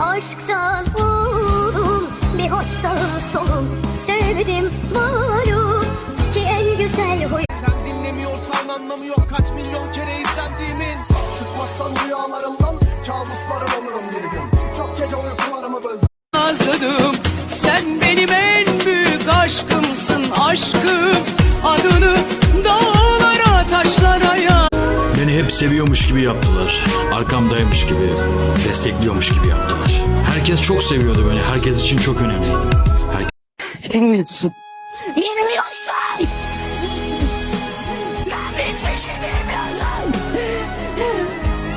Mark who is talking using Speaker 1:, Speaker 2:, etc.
Speaker 1: Aşktan bir hoş sağım solum. Sevdim malum ki en güzel huy
Speaker 2: Sen dinlemiyorsan anlamı yok. Kaç milyon kere izlendiğimin.
Speaker 3: Çıkmazsan rüyalarımdan kabuslarım olurum bir gün. Çok gece uykularımı böldüm.
Speaker 4: Nazladım Sen benim en büyük aşkımsın aşkım. Adını yaz
Speaker 5: Beni hep seviyormuş gibi yaptılar. Arkamdaymış gibi, destekliyormuş gibi yaptılar. Herkes çok seviyordu beni. Herkes için çok önemliydim. Herkes
Speaker 4: Bilmiyorsun
Speaker 1: Bilmiyorsun Sen hiçbir şey bilmiyorsun